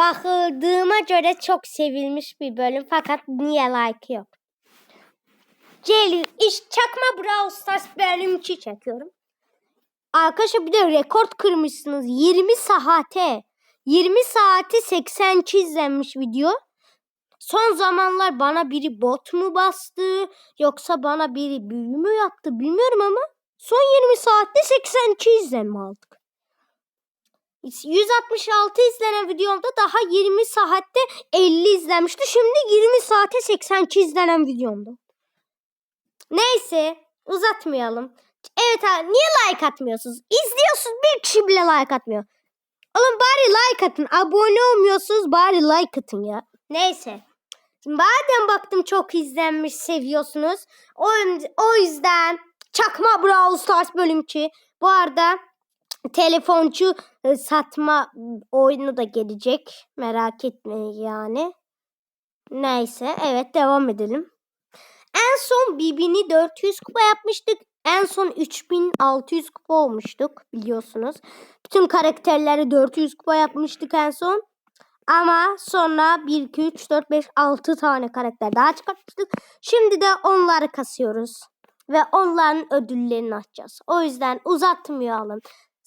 bakıldığıma göre çok sevilmiş bir bölüm fakat niye like yok? Celil iş çakma Brawl Stars bölüm 2 çekiyorum. Arkadaşlar bir de rekord kırmışsınız. 20 saate. 20 saati 82 izlenmiş video. Son zamanlar bana biri bot mu bastı yoksa bana biri büyü mü yaptı bilmiyorum ama son 20 saatte 82 izlenme aldık. 166 izlenen videomda daha 20 saatte 50 izlenmişti. Şimdi 20 saate 82 izlenen videomda. Neyse uzatmayalım. Evet abi niye like atmıyorsunuz? İzliyorsunuz bir kişi bile like atmıyor. Oğlum bari like atın. Abone olmuyorsunuz bari like atın ya. Neyse. Şimdi madem baktım çok izlenmiş seviyorsunuz. O, o yüzden Çakma Brawl Stars bölüm 2. Bu arada telefoncu e, satma oyunu da gelecek. Merak etmeyin yani. Neyse evet devam edelim. En son Bibi'ni 400 kupa yapmıştık. En son 3600 kupa olmuştuk biliyorsunuz. Bütün karakterleri 400 kupa yapmıştık en son. Ama sonra 1, 2, 3, 4, 5, 6 tane karakter daha çıkartmıştık. Şimdi de onları kasıyoruz. Ve onların ödüllerini açacağız. O yüzden uzatmayalım.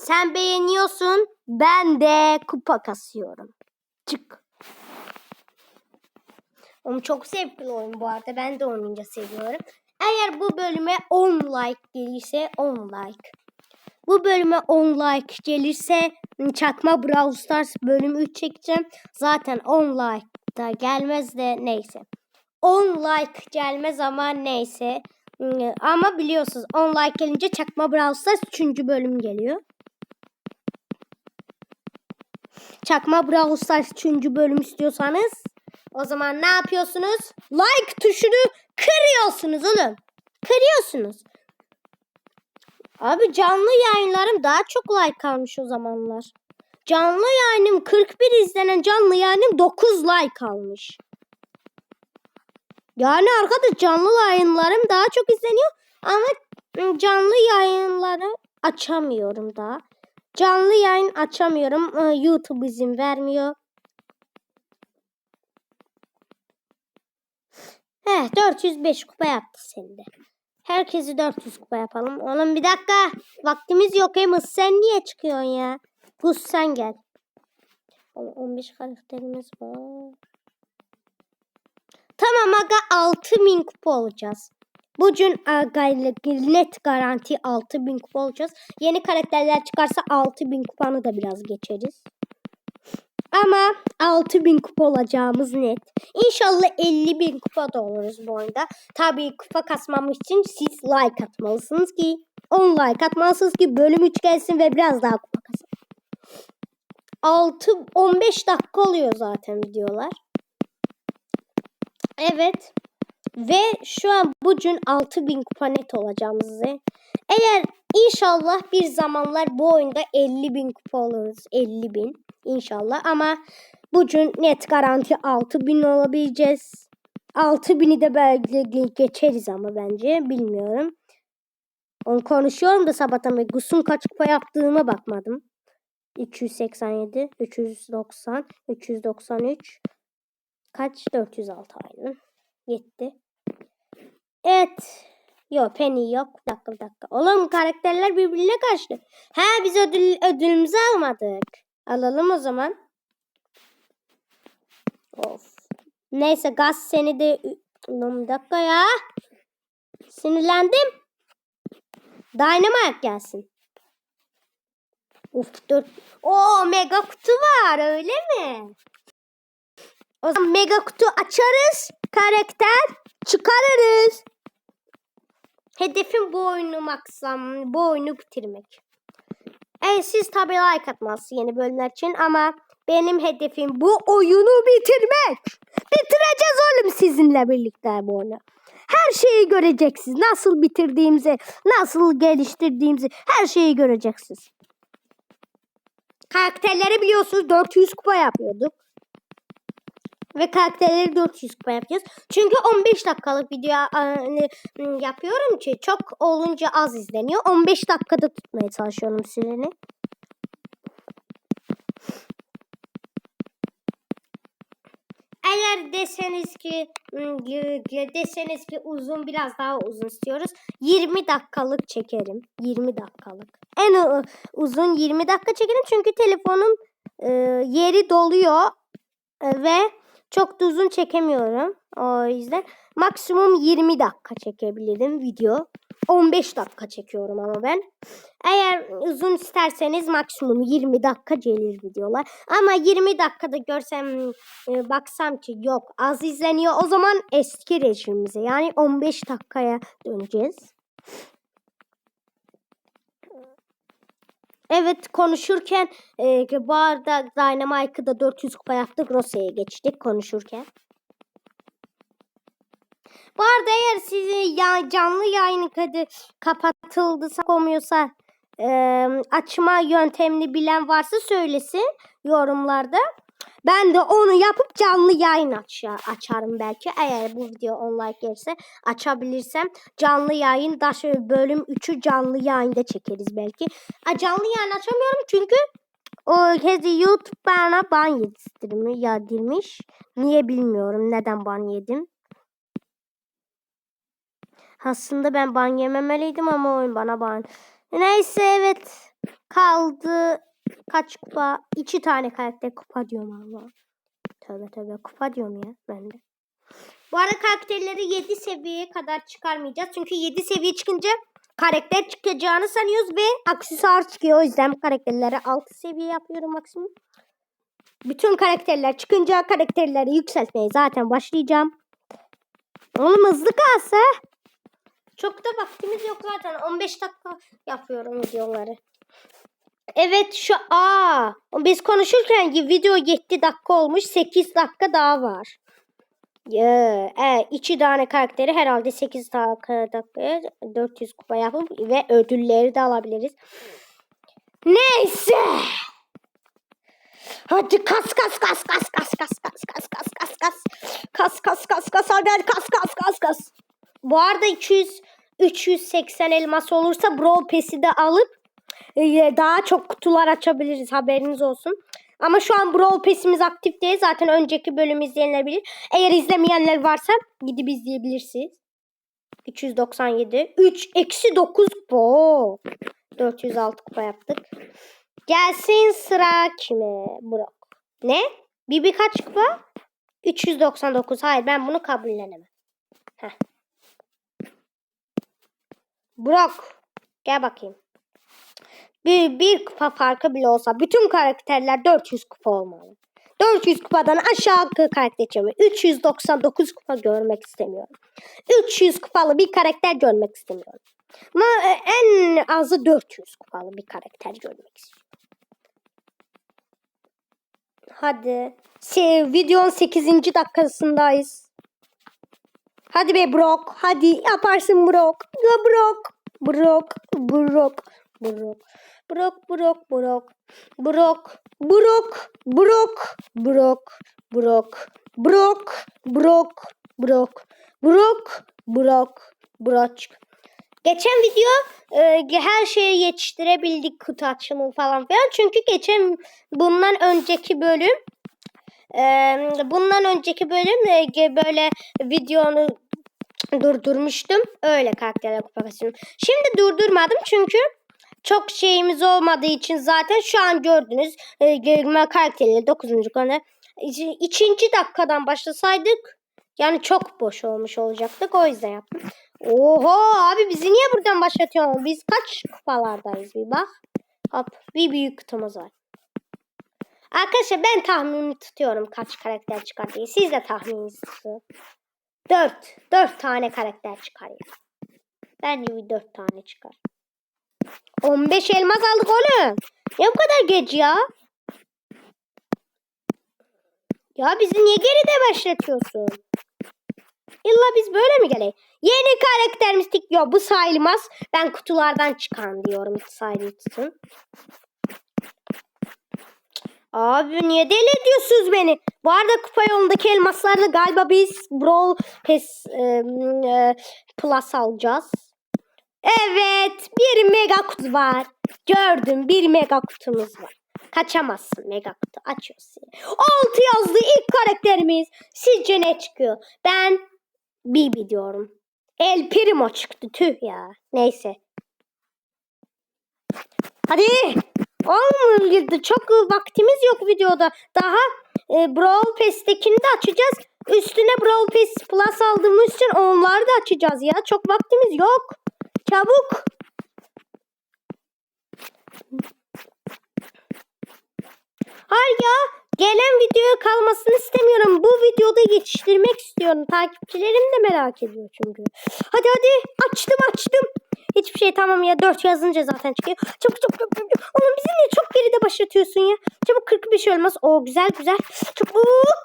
Sen beğeniyorsun. Ben de kupa kasıyorum. Çık. Onu çok zevkli oyun bu arada. Ben de oynayınca seviyorum. Eğer bu bölüme 10 like gelirse 10 like. Bu bölüme 10 like gelirse Çakma Brawl Stars bölüm 3 çekeceğim. Zaten 10 like da gelmez de neyse. 10 like gelmez ama neyse. Ama biliyorsunuz 10 like gelince Çakma Brawl Stars 3. bölüm geliyor. Çakma Brawl Stars 3. bölüm istiyorsanız o zaman ne yapıyorsunuz? Like tuşunu kırıyorsunuz oğlum. Kırıyorsunuz. Abi canlı yayınlarım daha çok like almış o zamanlar. Canlı yayınım 41 izlenen canlı yayınım 9 like almış. Yani arkadaş canlı yayınlarım daha çok izleniyor ama canlı yayınları açamıyorum daha. Canlı yayın açamıyorum. YouTube izin vermiyor. He 405 kupa yaptı seni de. Herkesi 400 kupa yapalım. Oğlum bir dakika. Vaktimiz yok Amos. Sen niye çıkıyorsun ya? Gus sen gel. 15 karakterimiz var. Tamam aga 6000 kupa olacağız. Bugün aga net garanti 6000 kupa olacağız. Yeni karakterler çıkarsa 6000 kupanı da biraz geçeriz. Ama 6000 kupa olacağımız net. İnşallah 50 bin kupa da oluruz bu oyunda. Tabii kupa kasmamız için siz like atmalısınız ki 10 like atmalısınız ki bölüm 3 gelsin ve biraz daha kupa kasın. 6 15 dakika oluyor zaten videolar. Evet. Ve şu an bugün 6000 kupa net olacağımızı. Eğer inşallah bir zamanlar bu oyunda 50 bin kupa oluruz. 50 bin inşallah ama bugün net garanti 6000 olabileceğiz. 6000'i de belki geçeriz ama bence bilmiyorum. Onu konuşuyorum da sabahtan beri Gus'un kaç kupa yaptığıma bakmadım. 287, 390, 393, kaç? 406 aynı. Yetti. Evet. Yok Penny yok. Bir dakika bir dakika. Oğlum karakterler birbirine karşı. Ha biz ödül, ödülümüzü almadık. Alalım o zaman. Of. Neyse gaz seni de... Bir dakika ya. Sinirlendim. Dynamite gelsin. Uf dur. Oo mega kutu var öyle mi? O zaman mega kutu açarız. Karakter çıkarırız. Hedefim bu oyunu maksam, bu oyunu bitirmek. Evet siz tabi like atmazsınız yeni bölümler için ama benim hedefim bu oyunu bitirmek. Bitireceğiz oğlum sizinle birlikte bu oyunu. Her şeyi göreceksiniz. Nasıl bitirdiğimizi, nasıl geliştirdiğimizi her şeyi göreceksiniz. Karakterleri biliyorsunuz 400 kupa yapıyorduk. Ve karakterleri 400 kupa yapacağız. Çünkü 15 dakikalık video hani, yapıyorum ki çok olunca az izleniyor. 15 dakikada tutmaya çalışıyorum süreni. eğer deseniz ki deseniz ki uzun biraz daha uzun istiyoruz. 20 dakikalık çekerim. 20 dakikalık. En uzun 20 dakika çekerim çünkü telefonum e, yeri doluyor E, ve çok da uzun çekemiyorum. O yüzden maksimum 20 dakika çekebilirim video. 15 dakika çekiyorum ama ben. Eğer uzun isterseniz maksimum 20 dakika gelir videolar. Ama 20 dakikada görsem e, baksam ki yok az izleniyor o zaman eski rejimimize yani 15 dakikaya döneceğiz. Evet konuşurken e, bu arada Dynamite'ı da 400 kupa yaptık. Rose'ye geçtik konuşurken. Bu arada eğer sizi ya, canlı yayını kadı kapatıldıysa olmuyorsa e, açma yöntemini bilen varsa söylesin yorumlarda. Ben de onu yapıp canlı yayın aç, açarım belki. Eğer bu video 10 like gelirse açabilirsem canlı yayın da şöyle bölüm 3'ü canlı yayında çekeriz belki. A, canlı yayın açamıyorum çünkü o kez YouTube bana ban yedirmiş, yedirmiş. Niye bilmiyorum neden ban yedim. Aslında ben ban yememeliydim ama oyun bana ban. Neyse evet kaldı kaç kupa? İki tane karakter kupa diyorum Allah. Tövbe tövbe kupa diyorum ya ben de. Bu arada karakterleri 7 seviyeye kadar çıkarmayacağız. Çünkü 7 seviye çıkınca karakter çıkacağını sanıyoruz ve aksesuar çıkıyor. O yüzden bu karakterleri 6 seviye yapıyorum maksimum. Bütün karakterler çıkınca karakterleri yükseltmeye zaten başlayacağım. Oğlum hızlı kalsa. Çok da vaktimiz yok zaten. 15 dakika yapıyorum videoları. Evet şu aa biz konuşurken ki video 7 dakika olmuş 8 dakika daha var. Yeah, evet, iki tane karakteri herhalde 8 dakika dakikaya 400 kupa yapıp ve ödülleri de alabiliriz. Neyse. Hadi kas kas kas kas kas kas kas kas kas kas kas kas kas kas kas hadi kas kas kas kas. Bu arada 200 380 elmas olursa Brawl Pass'i de alıp e, daha çok kutular açabiliriz haberiniz olsun. Ama şu an Brawl Pass'imiz aktif değil. Zaten önceki bölümü izleyenler bilir. Eğer izlemeyenler varsa gidip izleyebilirsiniz. 397. 3 eksi 9 kupa. 406 kupa yaptık. Gelsin sıra kime? Brock. Ne? Bibi kaç kupa? 399. Hayır ben bunu kabullenemem. Heh. Brock. Gel bakayım. Bir, bir kupa farkı bile olsa bütün karakterler 400 kupa olmalı. 400 kupadan aşağı karakter çekmiyor. 399 kupa görmek istemiyorum. 300 kupalı bir karakter görmek istemiyorum. Ama e, en azı 400 kupalı bir karakter görmek istiyorum. Hadi. Şey, videonun 8. dakikasındayız. Hadi be Brock. Hadi yaparsın Brock. Brock. Brock. Brock. Brock. Brock. Brock. Brock. Brock. Brock. Brock. Brock. Brock. Brock. Brock. Brock. Brock. Brock. Brock. Geçen video e, her şeyi yetiştirebildik kutu açımı falan filan. Çünkü geçen bundan önceki bölüm e, bundan önceki bölüm e, böyle videonu durdurmuştum. Öyle karakterler kupa. Şimdi durdurmadım çünkü çok şeyimiz olmadığı için zaten şu an gördünüz görme karakterleri 9. konuda ikinci dakikadan başlasaydık yani çok boş olmuş olacaktık. O yüzden yaptım. Oho abi bizi niye buradan başlatıyorsun? Biz kaç kupalardayız bir bak. Hop bir büyük kutumuz var. Arkadaşlar ben tahminimi tutuyorum kaç karakter çıkar diye. Siz de tahmininizi tutun. 4. 4 tane karakter çıkar ya. Bence bir 4 tane çıkar. 15 elmas aldık oğlum. Ne bu kadar geç ya? Ya bizi niye geride başlatıyorsun? İlla biz böyle mi gelelim? Yeni karakterimiz tıklıyor. Bu sayılmaz. Ben kutulardan çıkan diyorum sayılsın. Abi niye deli ediyorsunuz beni? Bu arada kupa yolundaki elmaslarla galiba biz Brawl Pass e, e, Plus alacağız. Evet bir mega kutu var. Gördüm bir mega kutumuz var. Kaçamazsın mega kutu. Açıyorsun. 6 yazdı ilk karakterimiz. Sizce ne çıkıyor? Ben Bibi diyorum. El Primo çıktı. Tüh ya. Neyse. Hadi. Olmuyor. Çok vaktimiz yok videoda. Daha e, Brawl Pass'tekini de açacağız. Üstüne Brawl Pass Plus aldığımız için onları da açacağız ya. Çok vaktimiz yok. Çabuk. Hayır ya. Gelen videoya kalmasını istemiyorum. Bu videoda yetiştirmek istiyorum. Takipçilerim de merak ediyor çünkü. Hadi hadi. Açtım açtım. Hiçbir şey tamam ya. 4 yazınca zaten çıkıyor. Çabuk çabuk çabuk. çabuk. Oğlum bizi niye çok geride başlatıyorsun ya? Çabuk 45 olmaz. O güzel güzel. Çabuk.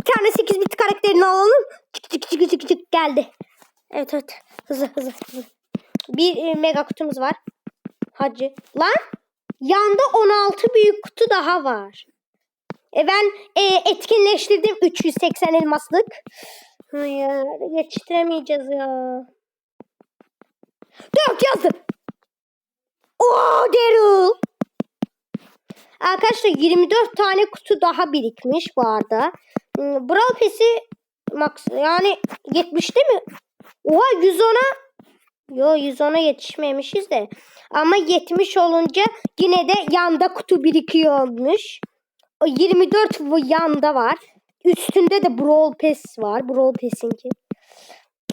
Bir tane 8 bit karakterini alalım. Çık çık çık çık çık geldi. Evet evet. Hızlı hızlı hızlı. Bir e, mega kutumuz var. Hacı. Lan yanda 16 büyük kutu daha var. E ben e, etkinleştirdim 380 elmaslık. Hayır geçtiremeyeceğiz ya. 4 yazdım. Oo Daryl. Arkadaşlar 24 tane kutu daha birikmiş bu arada. Hmm, Brawl Pass'i max yani 70'te mi? Oha 110'a Yo 110'a yetişmemişiz de. Ama 70 olunca yine de yanda kutu birikiyormuş. O 24 bu yanda var. Üstünde de Brawl Pass var. Brawl Pass'inki.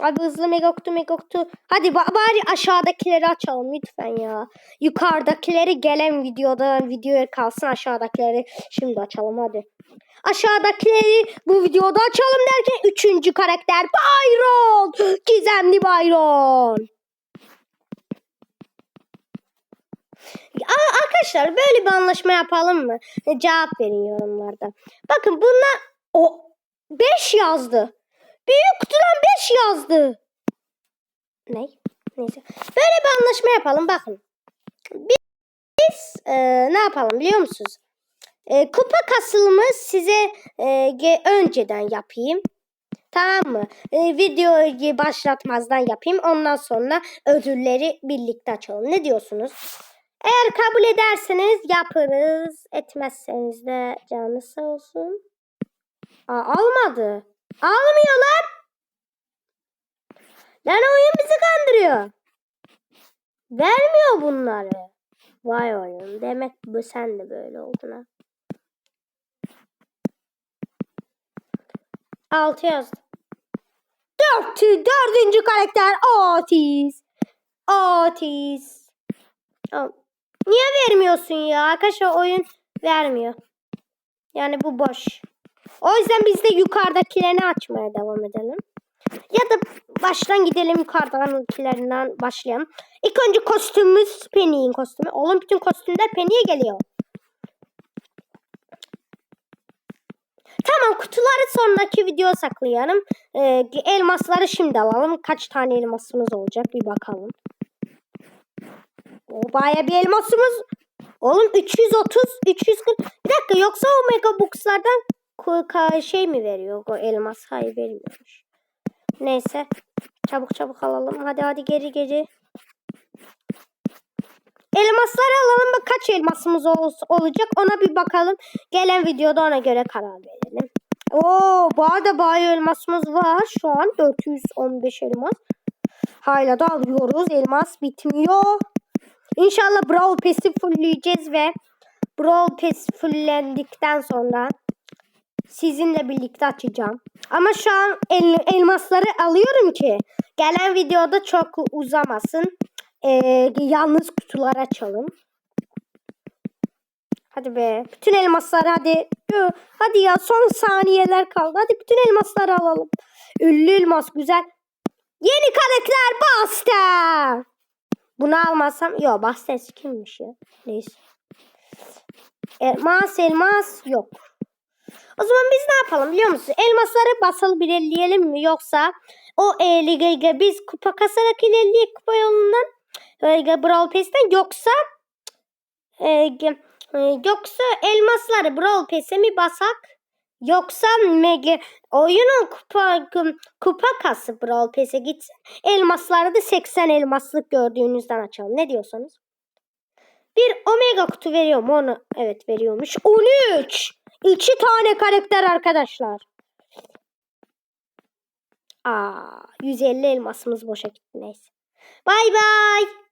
Abi hızlı mega kutu mega kutu. Hadi ba- bari aşağıdakileri açalım lütfen ya. Yukarıdakileri gelen videoda videoya kalsın aşağıdakileri şimdi açalım hadi. Aşağıdakileri bu videoda açalım derken üçüncü karakter Byron. Gizemli Byron. Arkadaşlar böyle bir anlaşma yapalım mı? E, Cevap verin yorumlarda. Bakın bunlar o 5 yazdı. Büyük kutudan 5 yazdı. Ne? Neyse. Böyle bir anlaşma yapalım bakın. Biz e, ne yapalım biliyor musunuz? E, kupa kasılımı size e, önceden yapayım. Tamam mı? E, videoyu başlatmazdan yapayım. Ondan sonra ödülleri birlikte açalım. Ne diyorsunuz? Eğer kabul ederseniz yaparız. Etmezseniz de canı sağ olsun. Aa, almadı. Almıyorlar. Lan oyun bizi kandırıyor. Vermiyor bunları. Vay oyun. Demek bu sen de böyle oldun ha. Altı yazdım. Dört, dördüncü karakter Otis. Otis. Niye vermiyorsun ya? Arkadaşlar oyun vermiyor. Yani bu boş. O yüzden biz de yukarıdakilerini açmaya devam edelim. Ya da baştan gidelim yukarıdakilerinden başlayalım. İlk önce kostümümüz Penny'in kostümü. Oğlum bütün kostümler Penny'e geliyor. Tamam kutuları sonraki video saklayalım. Ee, elmasları şimdi alalım. Kaç tane elmasımız olacak bir bakalım. O baya bir elmasımız. Oğlum 330, 340. Bir dakika yoksa o mega boxlardan şey mi veriyor o elmas? Hayır vermiyormuş. Neyse. Çabuk çabuk alalım. Hadi hadi geri geri. Elmasları alalım. Bak kaç elmasımız ol- olacak ona bir bakalım. Gelen videoda ona göre karar verelim. Oo, bu arada bayağı elmasımız var. Şu an 415 elmas. Hala da alıyoruz. Elmas bitmiyor. İnşallah Brawl Pass'i fullleyeceğiz ve Brawl Pass fulllendikten sonra sizinle birlikte açacağım. Ama şu an el- elmasları alıyorum ki gelen videoda çok uzamasın. Ee, yalnız kutular açalım. Hadi be. Bütün elmasları hadi. Yo, Hadi ya son saniyeler kaldı. Hadi bütün elmasları alalım. Ünlü elmas güzel. Yeni karakter Buster. Bunu almazsam yok Buster kimmiş ya? Neyse. Elmas elmas yok. O zaman biz ne yapalım biliyor musun? Elmasları basalı bir elleyelim mi? Yoksa o e, biz kupa kasarak ilerleyek kupa yolundan e, Brawl Pass'ten yoksa e, e, yoksa elmasları Brawl Pass'e mi basak? Yoksa mega oyunun kupa kupa kası Brawl Pass'e gitsin. Elmasları da 80 elmaslık gördüğünüzden açalım. Ne diyorsanız? Bir omega kutu veriyor onu? Evet veriyormuş. 13. İki tane karakter arkadaşlar. Aa, 150 elmasımız boşa gitti neyse. Bay bay.